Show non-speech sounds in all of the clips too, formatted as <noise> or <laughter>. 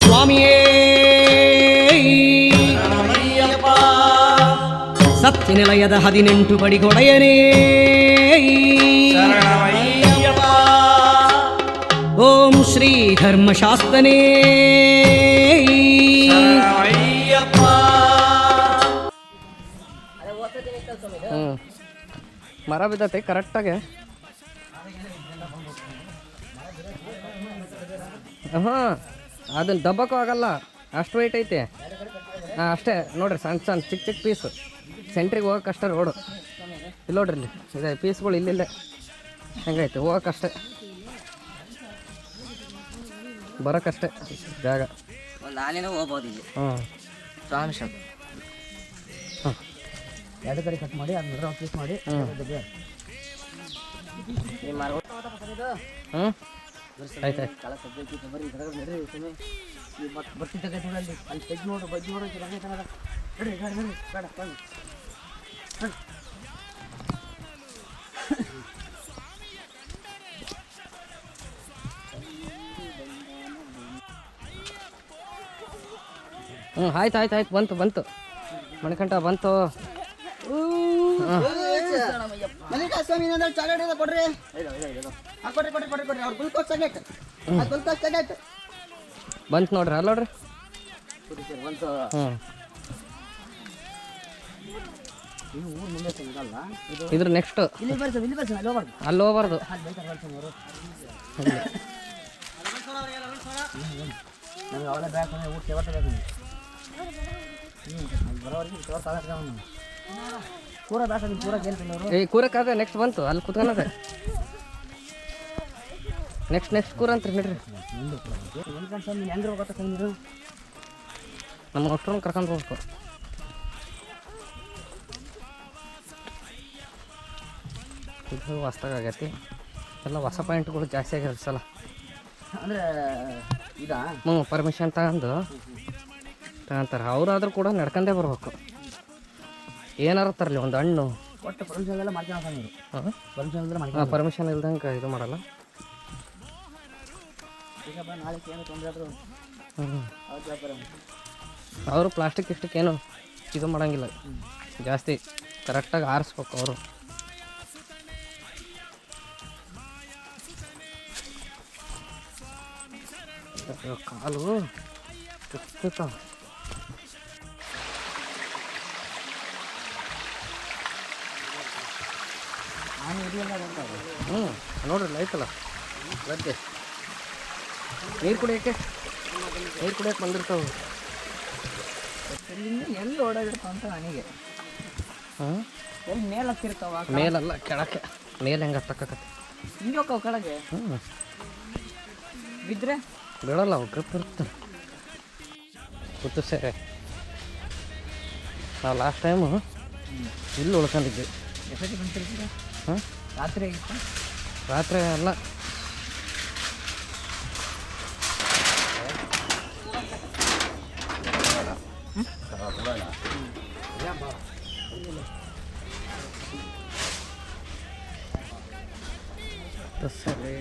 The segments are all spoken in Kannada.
சுவாமியே சக்தி நிலையத ஹதினெண்டு படி கொடையனே ஓம் ஸ்ரீ தர்மசாஸ்தனே ಹ್ಞೂ ಮರ ಬಿದ್ದೈತೆ ಕರೆಕ್ಟಾಗೆ ಹಾಂ ಅದನ್ನ ದಬ್ಬಕ್ಕೂ ಆಗಲ್ಲ. ಅಷ್ಟು ವೆಯ್ಟ್ ಐತೆ. ಹಾಂ ಅಷ್ಟೇ. ನೋಡ್ರಿ ಸಣ್ಣ ಸಣ್ಣ ಚಿಕ್ಕ ಚಿಕ್ಕ ಪೀಸು ಸೆಂಟ್ರಿಗೆ ಹೋಗಕ್ಕೆ ಅಷ್ಟೇ ರೋಡು ಇಲ್ಲಿ ನೋಡ್ರಿ ಇಲ್ಲಿ. ಇದೆ ಪೀಸ್ಗಳು ಇಲ್ಲಿಲ್ಲೇ. ಹೆಂಗೈತೆ? ಹೋಗಕ್ಕಷ್ಟೇ ಬರೋಕ್ಕಷ್ಟೇ ಜಾಗ. ಒಂದು ಆನೆನೂ ಹೋಗ್ಬೋದು ಇಲ್ಲಿ. ಹ್ಞೂ ಸ್ವಾಮಿ ಶಾಪ್. ಹಾಂ ಎರಡು ಕಡೆ ಕಟ್ ಮಾಡಿ ಅದನ್ನ ಪೀಸ್ ಮಾಡಿ ಹ್ಞೂ ಆಯ್ತು ಆಯ್ತು ಆಯ್ತು ಬಂತು ಬಂತು. ಮಣಿಕಂಠ ಬಂತು. ಸ್ವಾಮಿ ಏನಾದ್ರು ಇದೆ ಕೊಡ್ರಿ ಕೊಡ್ರಿ ಕೊಡ್ರಿ ಕೊಡ್ರಿ ಕೊಡ್ರಿ. ಅವ್ರು ಗ್ಲುಕೋಸ್ ಗ್ಲುಕೋಸ್ ಬಂತು ನೋಡ್ರಿ ಅಲ್ಲ ನೋಡ್ರಿ. ಇದ್ರ ನೆಕ್ಸ್ಟ್ ಅಲ್ಲಿ ಹೋಗ್ಬಾರ್ದು. ಊಟ ಪೂರ ಬೇಸ ನೀವು ಪೂರ ಏ ಕೂರಕ್ಕಾದ್ರೆ ನೆಕ್ಸ್ಟ್ ಬಂತು ಅಲ್ಲಿ ಕುತ್ಕೊಳದೆ ನೆಕ್ಸ್ಟ್ ನೆಕ್ಸ್ಟ್ ಕೂರ ಅಂತ ನಡ್ರಿ ಕನ್ಸ ಹೆಂಗೆ ನಮ್ಮ ಅಷ್ಟೊಂದು ಕರ್ಕೊಂಡು ಹೋಗ್ಬೇಕು. ಇದು ಹೊಸ್ದಾಗ ಆಗೈತಿ. ಎಲ್ಲ ಹೊಸ ಪಾಯಿಂಟ್ಗಳು ಜಾಸ್ತಿ ಆಗಿರೋ ಸಲ. ಅಂದರೆ ಇದಾ? ಹ್ಞೂ ಪರ್ಮಿಷನ್ ತಗೊಂಡು. ತಗೊಂತಾರೆ. ಅವರಾದ್ರೂ ಕೂಡ ನಡ್ಕೊಂಡೇ ಬರ್ಬೇಕು. ಏನಾರ ತರಲಿ ಒಂದು ಹಣ್ಣು. ಒಟ್ಟು ಪರ್ಮಿಷನ್ ಎಲ್ಲ ಮಾಡ್ಕೊಂಡು ನೀವು ಹಾಂ? ಪರ್ಮಿಷನ್ ಎಲ್ಲ ಮಾಡ್ಕೊಂಡು ಪರ್ಮಿಷನ್ ಇಲ್ದಂಗೆ ಇದು ಮಾಡಲ್ಲ. ಈಗ ನಾಳೆ ಏನು ತೊಂದರೆ ಆದರೂ ಹ್ಞೂ ಅವ್ರ ಪ್ಲಾಸ್ಟಿಕ್ ಇಷ್ಟಕ್ಕೆ ಏನು ಇದು ಮಾಡಂಗಿಲ್ಲ. ಜಾಸ್ತಿ ಕರೆಕ್ಟಾಗಿ ಆರಿಸ್ಬೇಕು ಅವರು. ಕಾಲು ತುತ್ತ ಹ್ಞೂ ನೋಡ್ರಿ ಐತಲ್ಲ ಗದ್ದೆ ನೀರು ಕುಡಿಯೋಕ್ಕೆ? ನೀರು ಕುಡಿಯೋಕೆ ಬಂದಿರ್ತಾವೆ. ಎಲ್ಲಿ ಓಡಾಡಿರ್ತಾವ ಅಂತ ನನಗೆ. ಹ್ಞೂ ಎಲ್ಲಿ ಮೇಲೆ ಹತ್ತಿರ್ತಾವ ಮೇಲಲ್ಲ ಕೆಳಕ್ಕೆ. ಮೇಲೆ ಹೆಂಗೆ ಹತ್ತಕ್ಕೆ ಹಿಂಗೆ ಹೋಗ್ತಾವ ಕೆಳಗೆ? ಹ್ಞೂ ಬಿದ್ದರೆ ಬೀಳಲ್ಲ ಅವು ಗ್ರಿಪ್ ಇರುತ್ತೆ. ಗೊತ್ತು ಸೇರೆ ನಾವು ಲಾಸ್ಟ್ ಟೈಮು ಇಲ್ಲಿ ಉಳ್ಕೊಂಡಿದ್ವಿ. ಎಷ್ಟಿ ಬಂತಿರ್ತೀರ ಹಾಂ? ರಾತ್ರಿ ಆಗಿತ್ತು? ರಾತ್ರಿ ಅಲ್ಲ. ಸರಿ.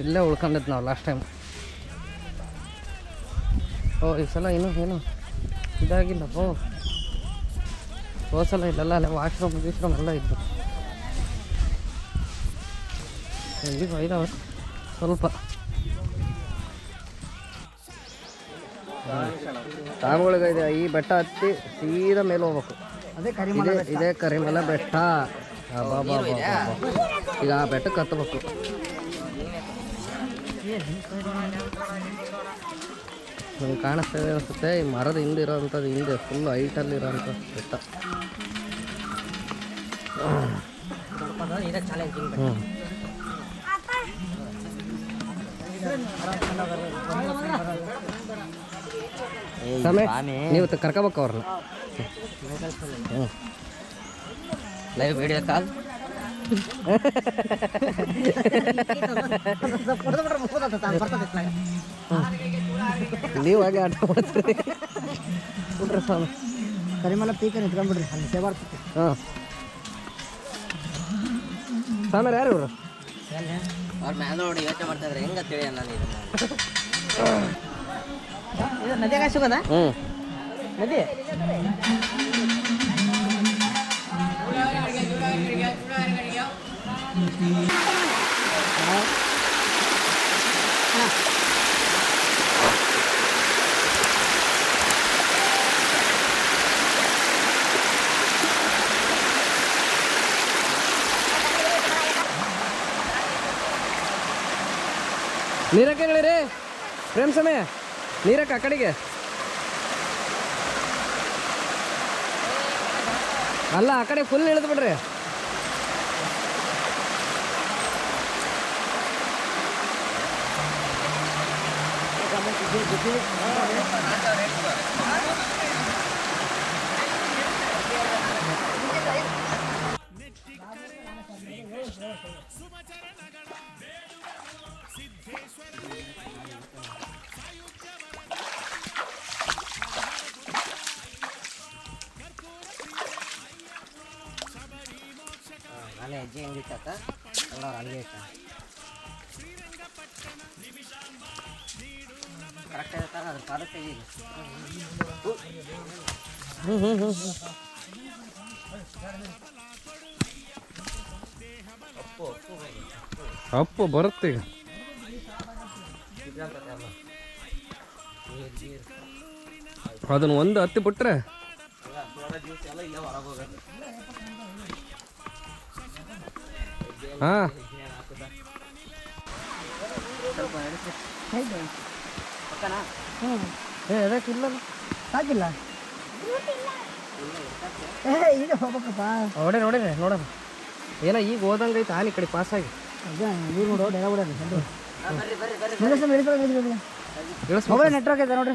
ಇಲ್ಲೇ ಉಳ್ಕೊಂಡಿದ್ದು ನಾವು ಲಾಸ್ಟ್ ಟೈಮ್ ಓ ಈ ಸಲ ಇನ್ನೂ ಏನು? ಇದಾಗಿಲ್ಲಪ್ಪ ಓ. ಹೋದ ಸಲ ಇಲ್ಲೆಲ್ಲ ಅಲ್ಲೇ ವಾಶ್ರೂಮ್ ಗೀಶ್ರೂಮ್ ಎಲ್ಲ ಇದ್ದು ಇದಾವೆ ಸ್ವಲ್ಪ. ಇದೆ. ಈ ಬೆಟ್ಟ ಹತ್ತಿ ಸೀದಾ ಮೇಲೆ ಹೋಗ್ಬೇಕು. ಅದೇ ಕರಿ ಇದೇ ಇದೇ ಕರಿಮಲ ಬೆಟ್ಟ. ಈಗ ಆ ಬೆಟ್ಟಕ್ಕೆ ಹತ್ತಬೇಕು ನಮ್ಗೆ ಕಾಣಿಸ್ತದೆ ಅನಿಸುತ್ತೆ. ಈ ಮರದ ಹಿಂದೆ ಇರೋವಂಥದ್ದು ಹಿಂದೆ ಫುಲ್ ಹೈಟಲ್ಲಿ ಇರೋವಂಥ ಬೆಟ್ಟ. ಹ್ಞೂ ನೀವು ಕರ್ಕೋಬೇಕು ಅವ್ರನ್ನ. ಲೈವ್ ವಿಡಿಯೋ ಕಾಲ್ ನೀವು ಹಾಗೆ ಆಟ ಮಾಡ್ತೀರಿ. ಬಿಡ್ರಿ ಸ್ವಾಮಿ. ಕರಿಮಲ ಪೀಕ ಇಟ್ಕೊಂಡ್ಬಿಡ್ರಿ ಅಲ್ಲಿ ಸೇವಾ ಆಗ್ತೈತಿ ಹಾಂ. ಸ್ವಾಮಿ ಯಾರು ಇವರು? ಅವ್ರ ಮ್ಯಾಲ ನೋಡಿ ಯೋಚನೆ ಮಾಡ್ತಾ ಇದ್ರೆ ಹೆಂಗ ತಿಳಿ ನಾನು ಇದು ನದಿಯಾಗ ಸಿಗೋದಾ ಹ್ಞೂ ನದಿ ನೀರಕ್ಕೆ ಹೇಳಿರಿ? ಪ್ರೇಮ್ ಸಮಯ ನೀರಕ್ಕೆ ಆ ಕಡೆಗೆ. ಅಲ್ಲ ಆ ಕಡೆ ಫುಲ್ ಇಳಿದು ಬಿಡ್ರಿ. ನಾನೇ ಹೆಜ್ಜೆ ಹೆಂಗಿತ್ತ ಎಲ್ಲ ಹಂಗೆ ಇಟ್ಟ ಕರೆಕ್ಟ್ ಇರ್ತಾರ ಅದ್ರ ಕಾಲು ತೆಗೀರಿ ಹ್ಞೂ ಹ್ಞೂ ಹ್ಞೂ ಅಪ್ಪು ಬರುತ್ತೆ ಅದನ್ನು ಒಂದು ಹತ್ತಿ ಬಿಟ್ರೆ? ಹಾಂ. ಏ ಅದಕ್ಕಿಲ್ಲ ಸಾಕಿಲ್ಲ? ಏ ಈಗ ಹೋಗ್ಬೇಕಪ್ಪ. ನೋಡೇ ನೋಡಿರಿ ನೋಡೋಣ. ಏನೋ ಈಗ ಹೋದಂಗೆ ಐತೆ ಈ ಕಡೆ ಪಾಸ್ ಆಗಿ. ಅದೇ ನೀರು ನೋಡು ಸಂಡು ಮೊಬೈಲ್ ನೆಟ್ವರ್ಕ್ ಐತೆ ನೋಡ್ರಿ.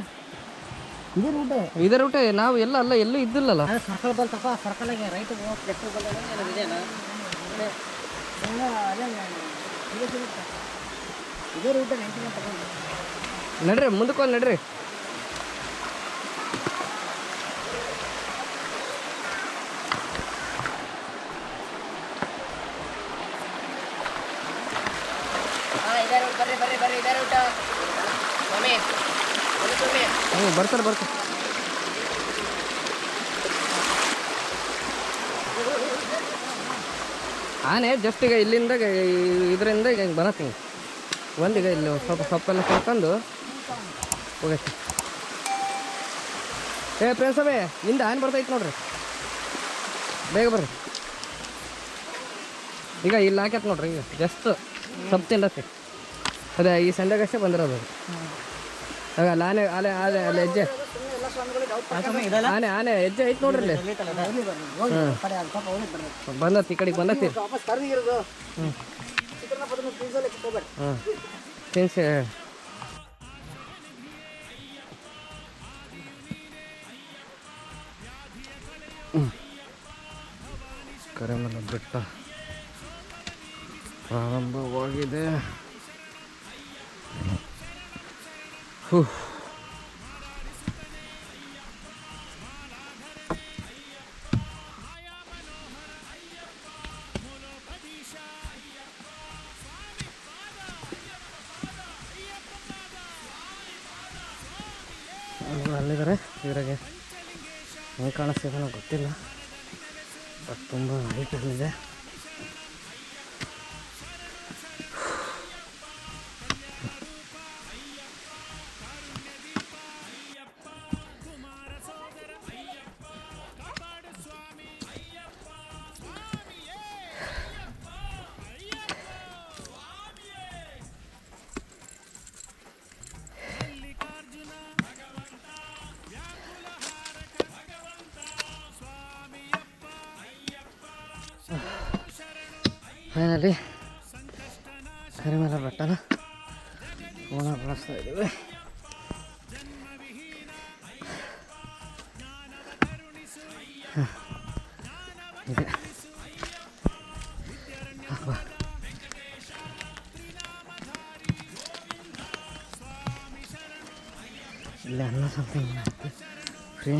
ಇದೇ ರೂಟೇ ಇದೇ ರೂಟೇ ನಾವು ಎಲ್ಲ ಅಲ್ಲ ಎಲ್ಲೂ ಇದ್ದಿಲ್ಲಲ್ಲ. ಸರ್ಕಲ್ ಬಲ್ತಪ್ಪ ಸರ್ಕಲಾಗೆ ರೈಟ್ ಇದೇ ರೂಟೇ ನೈಂಟಿ ತಗೊಂಡು. ನಡ್ರಿ ಮುಂದಕ್ಕೆ ನಡ್ರಿ ಬರ್ರಿ ಬರ್ರಿ ಬರ್ರಿ ಇದೇ ಊಟ ಸ್ವಾಮಿ ಸ್ವಾಮಿ ಹ್ಞೂ ಬರ್ತಾರೆ ಬರ್ತಾರೆ. ಆನೆ ಜಸ್ಟ್ ಈಗ ಇಲ್ಲಿಂದ ಇದರಿಂದ ಈಗ ಹಿಂಗೆ ಬರತ್ತೀನಿ ಒಂದೀಗ ಇಲ್ಲಿ ಸ್ವಲ್ಪ ಸೊಪ್ಪೆಲ್ಲ ಕಳ್ಕೊಂಡು ಹೋಗತ್ತೆ. ಏ ಪ್ರೇಸಬೇ ಹಿಂದೆ ಆನೆ ಬರ್ತೈತೆ ನೋಡ್ರಿ. ಬೇಗ ಬರ್ರಿ. ಈಗ ಇಲ್ಲಿ ಹಾಕ್ಯತ್ ನೋಡ್ರಿ, ಈಗ ಜಸ್ಟ್ ಸೊಪ್ಪು ತಿಂಡತ್ತೆ ಅದೇ, ಈ ಸಂಜೆಗಷ್ಟೇ ಬಂದಿರೋದು ಅದು. ಆಗ ಅಲ್ಲಿ ಆನೆ ಆನೆ ಆನೆ ಅಲ್ಲಿ ಹೆಜ್ಜೆ. ಆನೆ ಆನೆ ಹೆಜ್ಜೆ ಐತೆ ನೋಡ್ರಿ ಇಲ್ಲಿ ಬಂದತ್ತಿ ಈ ಕಡೆಗೆ ಬಂದತ್ತಿ. ಹ್ಞೂ ತಿನ್ಸಿ ಕರೆಮಲ ಬೆಟ್ಟ. ಪ್ರಾರಂಭವಾಗಿದೆ. ಅಲ್ಲಿದ್ದಾರೆ ಇದ್ರಾಗೆ ಹೆಂಗೆ ಕಾಣಿಸ್ತಿದೆ ಗೊತ್ತಿಲ್ಲ. ಬಟ್ ತುಂಬ ಹೈಟ್ ಫೈನಲಿ ಕರಿಮಲ ಬೆಟ್ಟನ ಓಣ ಬಳಸ್ತಾ ಇದ್ದೀವಿ ಹ. ಇದೆ ಅಬ್ಬಾ. ಇಲ್ಲಿ ಅನ್ನ ಸಂಥಿಂಗ್ ಫ್ರೀ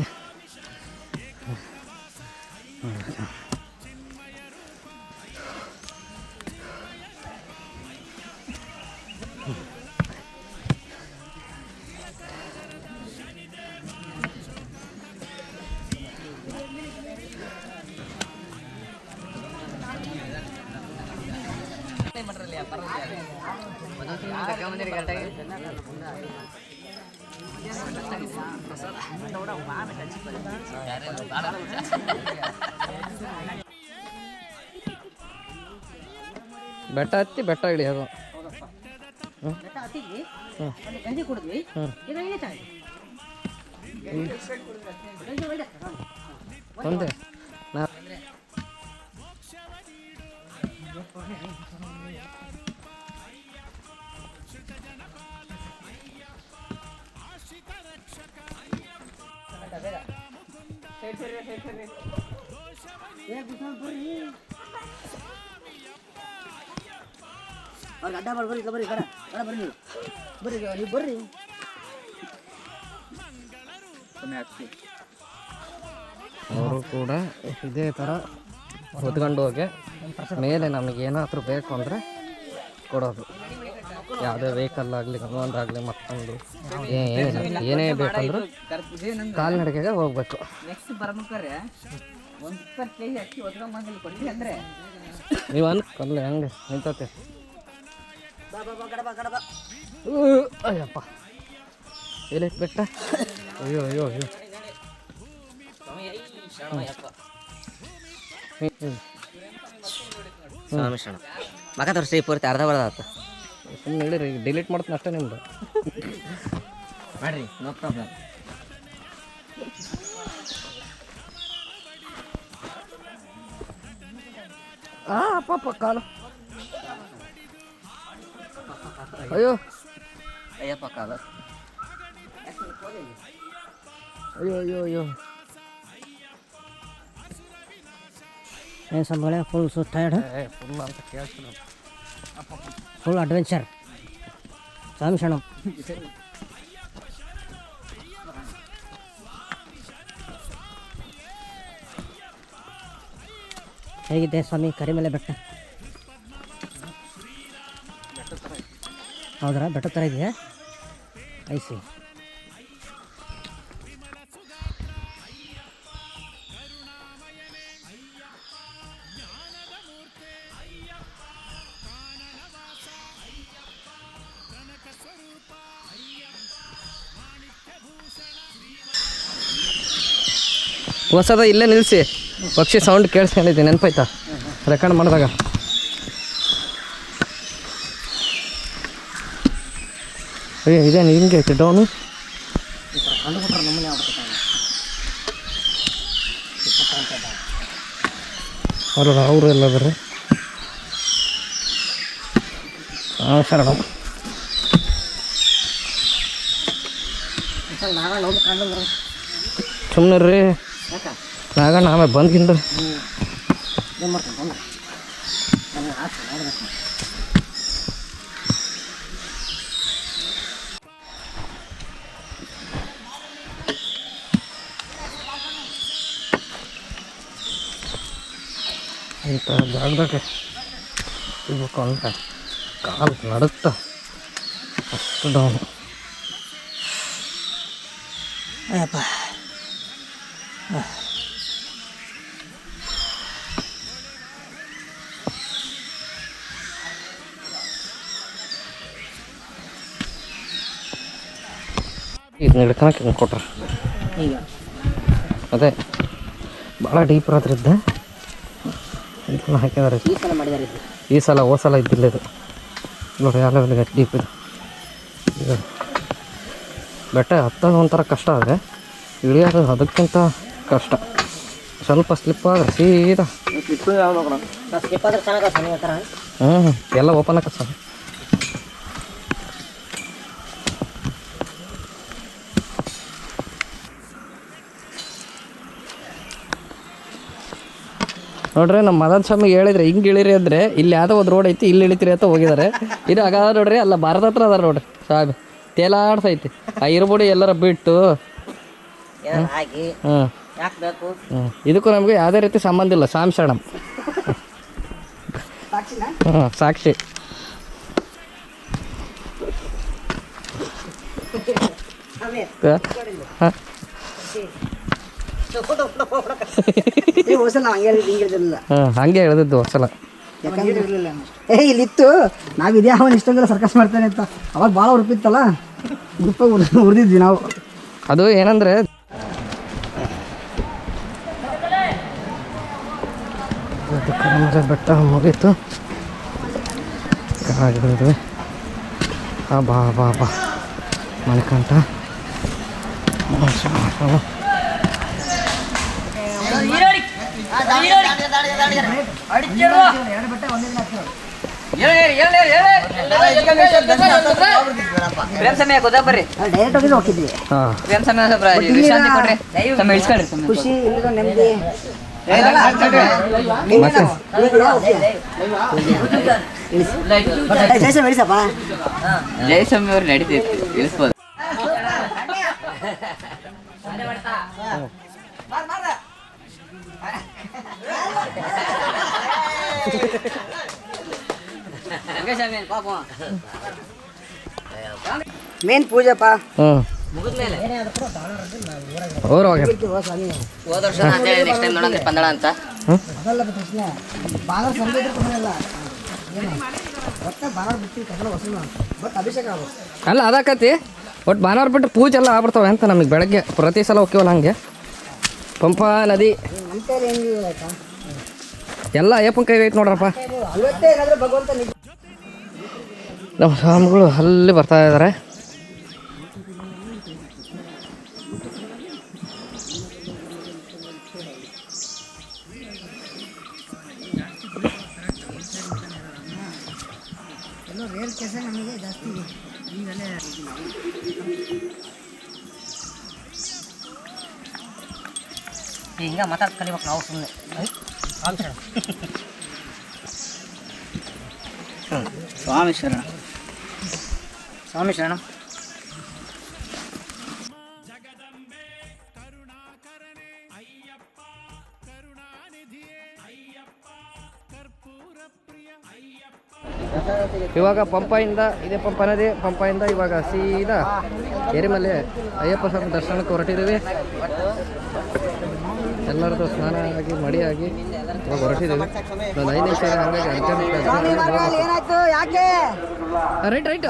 ಬೆಟ್ಟ ಹತ್ತಿ, ಬೆಟ್ಟ ಇಳಿಯೋದು ಬೆಟ್ಟ ಹತ್ತಿದ್ವಿ ಒಂದು ಗಂಜಿ ಕುಡಿದ್ವಿ ಇದು ಇಳಿತಾ ಇದೆ ಗಂಜಿ ಒಳ್ಳೆ ಒಂದೇ. ನಾ ಅವ್ರಿಗೆ ಅಡ್ಡ ಮಾಡಿ ಬರ್ರಿ ಇಲ್ಲ ಬರ್ರಿ ಬೇಡ ಬೇಡ ಬರ್ರಿ ನೀವು. ಬರ್ರಿ ನೀವು ಬರ್ರಿ. ಅವರು ಕೂಡ ಇದೇ ಥರ ಹೊತ್ಕೊಂಡು ಹೋಗಿ ಮೇಲೆ ನಮಗೆ ಏನಾದರೂ ಬೇಕು ಅಂದರೆ ಕೊಡೋದು. ಯಾವುದೇ ವೆಹಿಕಲ್ ಆಗಲಿ ಒಂದಾಗಲಿ ಮತ್ತೊಂದು ಏನಿಲ್ಲ. ಏನೇ ಬೇಕಂದ್ರೂ ಕಾಲ್ನಡಿಗೆಗೆ ಹೋಗ್ಬೇಕು. ನೀವು ಅನ್ಕಲ್ಲ ಹೆಂಗೆ ನಿಂತತೆ. ಅಯ್ಯಪ್ಪ. ಎಲೆ ಬೆಟ್ಟ? ಅಯ್ಯೋ ಅಯ್ಯೋ ಅಯ್ಯೋ. ಸ್ವಾಮಿ ಶರಣ ಮಗ ತೋರಿಸಿ ಪೂರ್ತಿ ಅರ್ಧ ಬರ್ದ ಆತ. ಸುಮ್ಮನೆ ಹೇಳಿರಿ ಡಿಲೀಟ್ ಮಾಡ್ತೀನಿ ಅಷ್ಟೇ ನಿಮ್ದು. ಮಾಡ್ರಿ ನೋ ಪ್ರಾಬ್ಲಮ್ ಆ ಪಾಪ ಕಾಲು. ಅಯ್ಯೋ ಅಯ್ಯಪ್ಪ ಕಾಲ ಅಯ್ಯೋ ಅಯ್ಯೋ ಅಯ್ಯೋ ಏನು ಸಂಬಳ ಫುಲ್ ಸು ಟಯರ್ಡ್ ಫುಲ್ ಅಂತ ಕೇಳ್ತೀನಿ ಫುಲ್ ಅಡ್ವೆಂಚರ್ ಸ್ವಾಮಿ ಶರಣಂ ಹೇಗಿದೆ ಸ್ವಾಮಿ ಕರಿಮಲೆ ಬೆಟ್ಟ ಹೌದ್ರಾ ಬೆಟ್ಟ ಥರ ಇದೆಯಾ? ಐಸಿ ಹೊಸದ ಇಲ್ಲೇ ನಿಲ್ಲಿಸಿ ಪಕ್ಷಿ ಸೌಂಡ್ ಕೇಳಿಸ್ಕೊಂಡಿದ್ದೆ ನೆನಪಾಯ್ತಾ? ರೆಕಾರ್ಡ್ ಮಾಡಿದಾಗ. ಅಯ್ಯೋ ಇದೇನು ಹಿಂಗೆ ಐತೆ ಡೌನು. ಅವರು ಅವರು ಎಲ್ಲ ಬರ್ರಿ ಹಾಂ ಶರಣ ಸುಮ್ಮನೆ ರೀ ನಾಗಣ್ಣ ಆಮೇಲೆ ಬಂದ್ಗಿಂದ ಇಂಥ ಜಾಗದಾಗ ಇರ್ಬೇಕು ಅಂತ ಕಾಲು ನಡುತ್ತ ಅಷ್ಟು ಡೌನ್ ಅಯ್ಯಪ್ಪ ಇದನ್ನ ಹಿಡ್ಕೊಳಕ್ಕೆ ಹಿಂಗೆ ಕೊಟ್ರ ಈಗ ಅದೇ ಭಾಳ ಡೀಪ್ ಇರೋದ್ರಿಂದ ಇದನ್ನ ಹಾಕಿದ್ದಾರೆ. ಈ ಸಲ ಮಾಡಿದ್ದಾರೆ ಈ ಸಲ ಹೋದ ಸಲ ಇದ್ದಿಲ್ಲ ಇದು. ನೋಡಿ ಯಾವ ಲೆವೆಲ್ಗೆ ಡೀಪ್ ಇದು. ಬೆಟ್ಟ ಹತ್ತೋದು ಒಂಥರ ಕಷ್ಟ ಆದರೆ ಇಳಿಯೋದು ಅದಕ್ಕಿಂತ ಕಷ್ಟ. ಸ್ವಲ್ಪ ಸ್ಲಿಪ್ ಆದರೆ ಸೀದಾ. ಸ್ಲಿಪ್ ಆದ್ರೆ ಚೆನ್ನಾಗ ಹ್ಞೂ ಎಲ್ಲ ಓಪನ್ ಆಗ್ತದೆ ಸರ್. ನೋಡ್ರಿ ನಮ್ಮ ಮದನ್ ಸ್ವಾಮಿ ಹೇಳಿದ್ರೆ ಹಿಂಗೆ ಇಳಿರಿ ಅಂದರೆ ಇಲ್ಲಿ ಯಾವುದೋ ಒಂದು ರೋಡ್ ಐತಿ ಇಲ್ಲಿ ಇಳಿತೀರಿ ಅಂತ ಹೋಗಿದ್ದಾರೆ. ಇದು ಅಗಾದ ನೋಡ್ರಿ ಅಲ್ಲ ಭಾರತ ಹತ್ರ ಅದಾರ ನೋಡ್ರಿ ಸ್ವಾಮಿ ತೇಲಾಡ್ಸೈತಿ ಆ ಇರ್ಬೋಡಿ ಎಲ್ಲರ ಬಿಟ್ಟು ಇದಕ್ಕೂ ನಮಗೆ ಯಾವುದೇ ರೀತಿ ಸಂಬಂಧ ಇಲ್ಲ ಸಾಮ್ ಶರಣಂ. ಹ್ಞೂ ಸಾಕ್ಷಿ. ಹಾಂ? ಹಂಗೆ ಹೊಸಲ ಹೇಳ್ದಿದ್ದು ಸಲ ಯಾಕಂದ್ರೆ ಏ ಇಲ್ಲಿತ್ತು. ನಾವು ಇದೇ ಅವನು ಇಷ್ಟೊಂದೆಲ್ಲ ಸರ್ಕಸ್ ಮಾಡ್ತಾನೆ ಅಂತ. ಅವಾಗ ಭಾಳ ಉರ್ಪಿತ್ತಲ್ಲ ಉರುಪ ಉರಿದಿದ್ವಿ ನಾವು. ಅದು ಏನಂದ್ರೆ ಬೆಟ್ಟ ಮುಗೀತು ಕೆಳಗಿಳಿದ್ವಿ ಆ ಬಾ ಬಾ ಬಾ. ಮಣಿಕಂಠ ಖುಷಿ ನೆಮ್ಮದಿ ಜಯಸ್ವಾಮಿ ಅವ್ರು ನಡೀತೈತಿ ಇಳಿಸ್ಬೋದು <laughs> ಮೇನ್ ಪೂಜೆಪ್ಪ? ಹೋದ ವರ್ಷ ನೆಕ್ಸ್ಟ್ ಟೈಮ್ ಪಂದಳ ಅಂತ. ಅಲ್ಲ. ಅದಾಕತಿ ಒಟ್ಟು ಭಾನುವಾರ ಬಿಟ್ಟು ಪೂಜೆ ಎಲ್ಲ ಆಗ್ಬಿಡ್ತಾವೆ ಅಂತ ನಮಗೆ ಬೆಳಗ್ಗೆ. ಪ್ರತಿ ಸಲ ಹೋಗ್ತೀವಲ್ಲ ಹಂಗೆ. ಪಂಪ ನದಿ. ಎಲ್ಲ ಅಯ್ಯಪ್ಪನ ಐತೆ ನೋಡ್ರಪ್ಪ. ನಮ್ಮ ಸ್ವಾಮಿಗಳು ಅಲ್ಲಿ ಬರ್ತಾ ಇದ್ದಾರೆ ರೇರ್ ಕೇಸ ನಮಗೆ ಜಾಸ್ತಿ ಹಿಂಗೆ ಮಾತಾಡ್ ಕಲಿಬೇಕು ನಾವು ಸುಮ್ಮನೆ ಸ್ವಾಮಿ ಶರಣ ಸ್ವಾಮಿ ಶರಣ. ಇವಾಗ ಪಂಪಾಯಿಂದ ಇದೇ ಪಂಪ ನದಿ ಪಂಪಾಯಿಂದ ಇವಾಗ ಸೀದಾ ಎರಿಮಲೆ ಅಯ್ಯಪ್ಪ ಸ್ವಾಮಿ ದರ್ಶನಕ್ಕೆ ಹೊರಟಿದ್ದೀವಿ. ಎಲ್ಲರದ್ದು ಸ್ನಾನ ಆಗಿ ಮಡಿಯಾಗಿ ಇವಾಗ ಹೊರಟಿದ್ದೀವಿ. ಒಂದು ಐದು ನಿಮಿಷ ಹಾಗಾಗಿ ரைட் ரைட்